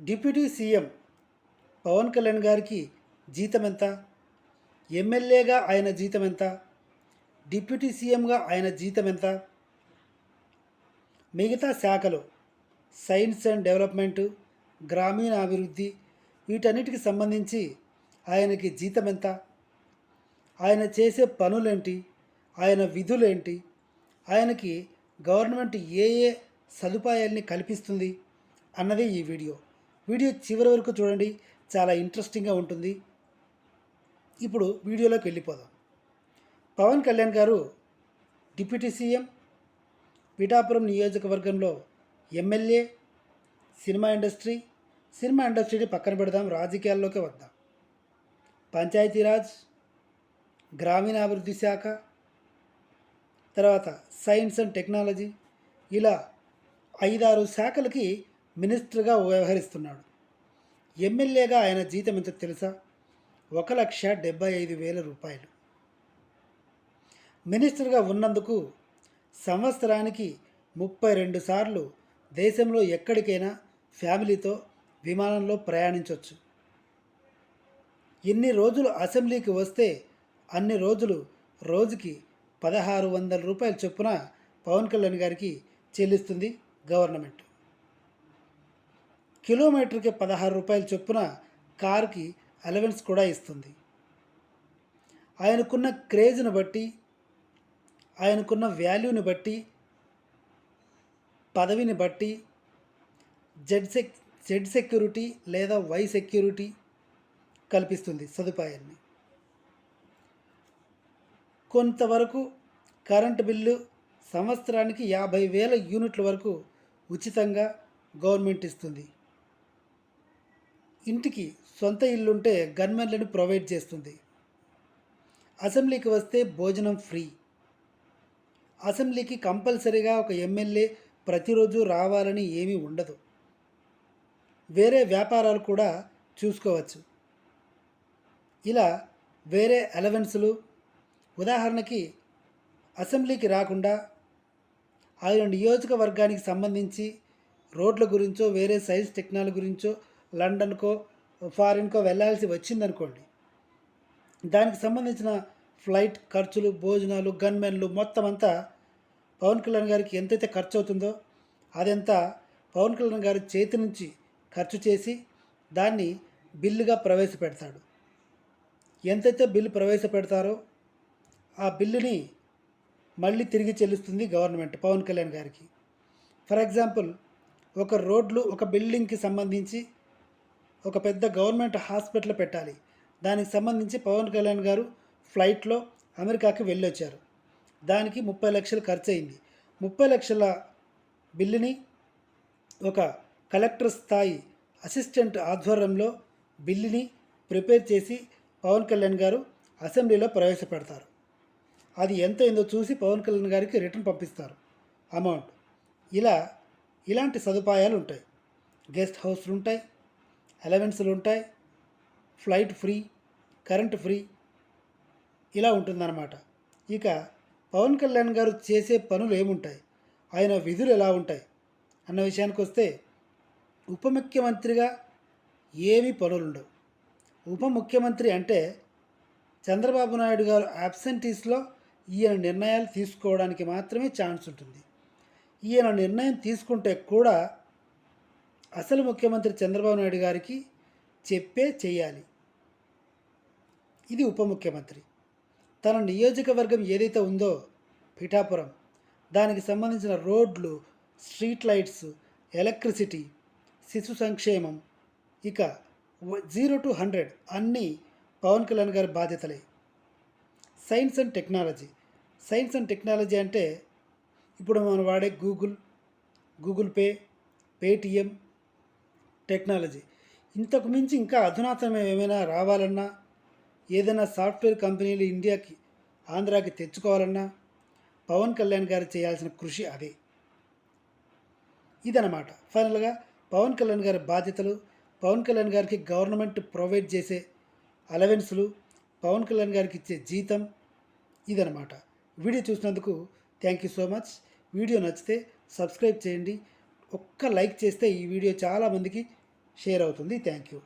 Deputy CM Pawan Kalyan గారికి జీతం ఎంత ఎమ్మెల్యేగా ఆయన జీతం ఎంత డిప్యూటీ సీఎంగా ఆయన జీతం ఎంత మిగతా శాఖలు సైన్స్ అండ్ డెవలప్మెంట్ గ్రామీణ అభివృద్ధి వీటన్నిటికి సంబంధించి ఆయనకి జీతం ఎంత ఆయన చేసే పనులేంటి? ఆయన విధులేంటి? ఆయనకి గవర్నమెంట్ ఏ ఏ సదుపాయాల్ని కల్పిస్తుంది? అన్నదే ఈ వీడియో. వీడియో చివరి వరకు చూడండి. చాలా ఇంట్రెస్టింగ్గా ఉంటుంది. ఇప్పుడు వీడియోలోకి వెళ్ళిపోదాం. పవన్ కళ్యాణ్ గారు డిప్యూటీ సీఎం పిఠాపురం నియోజకవర్గంలో ఎమ్మెల్యే సినిమా ఇండస్ట్రీ సినిమా ఇండస్ట్రీని పక్కన పెడదాం రాజకీయాల్లోకి వద్దాం. పంచాయతీరాజ్ గ్రామీణాభివృద్ధి శాఖ తర్వాత సైన్స్ అండ్ టెక్నాలజీ ఇలా ఐదారు శాఖలకి మినిస్టర్గా వ్యవహరిస్తున్నాడు. ఎమ్మెల్యేగా ఆయన జీతం ఎంత తెలుసా? ఒక లక్ష డెబ్బై ఐదు వేల రూపాయలు. మినిస్టర్గా ఉన్నందుకు సంవత్సరానికి ముప్పై రెండు సార్లు దేశంలో ఎక్కడికైనా ఫ్యామిలీతో విమానంలో ప్రయాణించవచ్చు ఎన్ని రోజులు అసెంబ్లీకి వస్తే అన్ని రోజులు రోజుకి పదహారు వందల రూపాయల చొప్పున పవన్ కళ్యాణ్ గారికి చెల్లిస్తుంది గవర్నమెంట్. కిలోమీటర్కి పదహారు రూపాయల చొప్పున కార్కి అలవెన్స్ కూడా ఇస్తుంది. ఆయనకున్న క్రేజ్ను బట్టి ఆయనకున్న వాల్యూని బట్టి పదవిని బట్టి జెడ్ సెక్ జెడ్ సెక్యూరిటీ లేదా వై సెక్యూరిటీ కల్పిస్తుంది సదుపాయాన్ని. కొంతవరకు కరెంటు బిల్లు సంవత్సరానికి యాభై వేల యూనిట్ల వరకు ఉచితంగా గవర్నమెంట్ ఇస్తుంది. ఇంటికి సొంత ఇల్లుంటే గన్మెన్లను ప్రొవైడ్ చేస్తుంది. అసెంబ్లీకి వస్తే భోజనం ఫ్రీ. అసెంబ్లీకి కంపల్సరీగా ఒక ఎమ్మెల్యే ప్రతిరోజు రావాలని ఏమీ ఉండదు. వేరే వ్యాపారాలు కూడా చూసుకోవచ్చు. ఇలా వేరే అలవెన్సులు ఉదాహరణకి అసెంబ్లీకి రాకుండా ఆయన నియోజకవర్గానికి సంబంధించి రోడ్ల గురించో వేరే సైన్స్ టెక్నాలజీ గురించో లండన్కో ఫారిన్కో వెళ్ళాల్సి వచ్చిందనుకోండి దానికి సంబంధించిన ఫ్లైట్ ఖర్చులు భోజనాలు గన్మెన్లు మొత్తం అంతా పవన్ కళ్యాణ్ గారికి ఎంతైతే ఖర్చు అవుతుందో అదంతా పవన్ కళ్యాణ్ గారి చేతి నుంచి ఖర్చు చేసి దాన్ని బిల్లుగా ప్రవేశపెడతాడు. ఎంతైతే బిల్లు ప్రవేశపెడతారో ఆ బిల్లుని మళ్ళీ తిరిగి చెల్లిస్తుంది గవర్నమెంట్ పవన్ కళ్యాణ్ గారికి. ఫర్ ఎగ్జాంపుల్ ఒక రోడ్లు ఒక బిల్డింగ్కి సంబంధించి ఒక పెద్ద గవర్నమెంట్ హాస్పిటల్ పెట్టాలి. దానికి సంబంధించి పవన్ కళ్యాణ్ గారు ఫ్లైట్లో అమెరికాకి వెళ్ళొచ్చారు. దానికి ముప్పై లక్షలు ఖర్చు అయింది ముప్పై లక్షల బిల్లుని ఒక కలెక్టర్ స్థాయి అసిస్టెంట్ ఆధ్వర్యంలో బిల్లుని ప్రిపేర్ చేసి పవన్ కళ్యాణ్ గారు అసెంబ్లీలో ప్రవేశపెడతారు. అది ఎంత అయిందో చూసి పవన్ కళ్యాణ్ గారికి రిటర్న్ పంపిస్తారు. అమౌంట్. ఇలా ఇలాంటి సదుపాయాలు ఉంటాయి. గెస్ట్ హౌస్లు ఉంటాయి. అలవెన్స్లు ఉంటాయి ఫ్లైట్ ఫ్రీ కరెంట్ ఫ్రీ ఇలా ఉంటుందన్నమాట. ఇక పవన్ కళ్యాణ్ గారు చేసే పనులు ఏముంటాయి? ఆయన విధులు ఎలా ఉంటాయి? అన్న విషయానికి వస్తే ఉప ముఖ్యమంత్రిగా ఏమీ పనులుండవు. ఉప ముఖ్యమంత్రి అంటే చంద్రబాబు నాయుడు గారు అబ్సెంటీస్లో ఈయన నిర్ణయాలు తీసుకోవడానికి మాత్రమే ఛాన్స్ ఉంటుంది ఈయన నిర్ణయం తీసుకుంటే కూడా అసలు ముఖ్యమంత్రి చంద్రబాబు నాయుడు గారికి చెప్పే చేయాలి. ఇది ఉప ముఖ్యమంత్రి. తన నియోజకవర్గం ఏదైతే ఉందో పిఠాపురం దానికి సంబంధించిన రోడ్లు స్ట్రీట్ లైట్స్ ఎలక్ట్రిసిటీ శిశు సంక్షేమం ఇక జీరో టు హండ్రెడ్ అన్నీ పవన్ కళ్యాణ్ గారి బాధ్యతలే. Science and technology. Science and technology అంటే ఇప్పుడు మనం వాడే Google Google Pay Paytm technology. ఇంతకు మించి ఇంకా అధునాతనం ఏమైనా రావాలన్నా ఏదైనా సాఫ్ట్వేర్ కంపెనీలు ఇండియాకి ఆంధ్రాకి తెచ్చుకోవాలన్నా పవన్ కళ్యాణ్ గారు చేయాల్సిన కృషి అదే. ఇదనమాట ఫైనల్గా పవన్ కళ్యాణ్ గారి బాధ్యతలు పవన్ కళ్యాణ్ గారికి గవర్నమెంట్ ప్రొవైడ్ చేసే అలవెన్స్లు పవన్ కళ్యాణ్ గారికి ఇచ్చే జీతం ఇదనమాట వీడియో చూసినందుకు thank you so much. Video నచ్చితే సబ్స్క్రైబ్ చేయండి. ఒక్క లైక్ చేస్తే ఈ వీడియో చాలామందికి షేర్ అవుతుంది. Thank you